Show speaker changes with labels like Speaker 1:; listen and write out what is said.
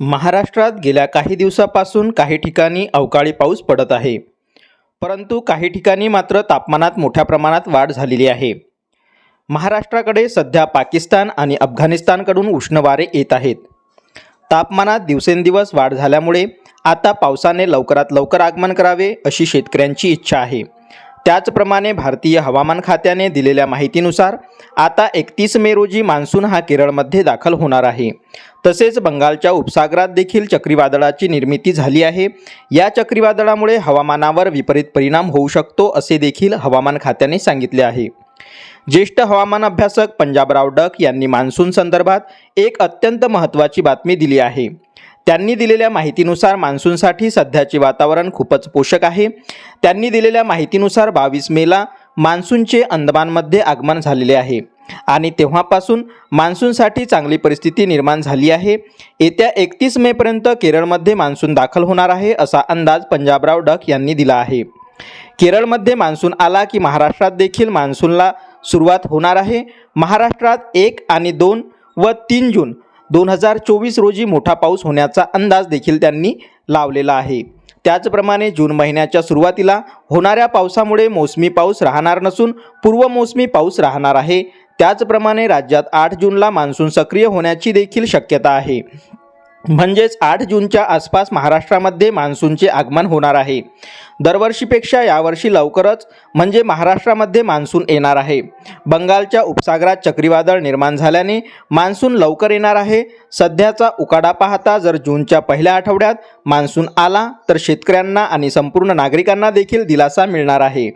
Speaker 1: महाराष्ट्रात गेल्या काही दिवसापासून काही ठिकाणी अवकाळी पाऊस पडत आहे. परंतु काही ठिकाणी मात्र तापमानात मोठ्या प्रमाणात वाढ झालेली आहे. महाराष्ट्राकडे सध्या पाकिस्तान आणि अफगाणिस्तानकडून उष्ण वारे येत आहेत. तापमानात दिवसेंदिवस वाढ झाल्यामुळे आता पावसाने लवकरात लवकर आगमन करावे अशी शेतकऱ्यांची इच्छा आहे. त्याचप्रमाणे भारतीय हवामान खात्याने दिलेल्या माहितीनुसार आता एकतीस मे रोजी मान्सून हा केरळमध्ये दाखल होणार आहे. तसेच बंगालच्या उपसागरात देखील चक्रीवादळाची निर्मिती झाली आहे. या चक्रीवादळामुळे हवामानावर विपरीत परिणाम होऊ शकतो असे देखील हवामान खात्याने सांगितले आहे. ज्येष्ठ हवामान अभ्यासक पंजाबराव डक यांनी मान्सून संदर्भात एक अत्यंत महत्त्वाची बातमी दिली आहे. त्यांनी दिलेल्या माहितीनुसार मान्सूनसाठी सध्याचे वातावरण खूपच पोषक आहे. त्यांनी दिलेल्या माहितीनुसार बावीस मेला मान्सूनचे अंदमानमध्ये आगमन झालेले आहे. आणि तेव्हापासून मान्सूनसाठी चांगली परिस्थिती निर्माण झाली आहे. येत्या एकतीस मेपर्यंत केरळमध्ये मान्सून दाखल होणार आहे असा अंदाज पंजाबराव डक यांनी दिला आहे. केरळमध्ये मान्सून आला की महाराष्ट्रात देखील मान्सूनला सुरुवात होणार आहे. महाराष्ट्रात एक आणि दोन व तीन जून दोन हजार चोवीस रोजी मोठा पाऊस होण्याचा अंदाज देखील त्यांनी लावलेला आहे. त्याचप्रमाणे जून महिन्याच्या सुरुवातीला होणाऱ्या पावसामुळे मोसमी पाऊस राहणार नसून पूर्व मोसमी पाऊस राहणार आहे. त्याचप्रमाणे राज्यात आठ जूनला मान्सून सक्रिय होण्याची देखील शक्यता आहे. म्हणजेच आठ जूनच्या आसपास महाराष्ट्रामध्ये मान्सूनचे आगमन होणार आहे. दरवर्षीपेक्षा यावर्षी लवकरच म्हणजे महाराष्ट्रामध्ये मान्सून येणार आहे. बंगालच्या उपसागरात चक्रीवादळ निर्माण झाल्याने मान्सून लवकर येणार आहे. सध्याचा उकाडा पाहता जर जूनच्या पहिल्या आठवड्यात मान्सून आला तर शेतकऱ्यांना आणि संपूर्ण नागरिकांना देखील दिलासा मिळणार आहे.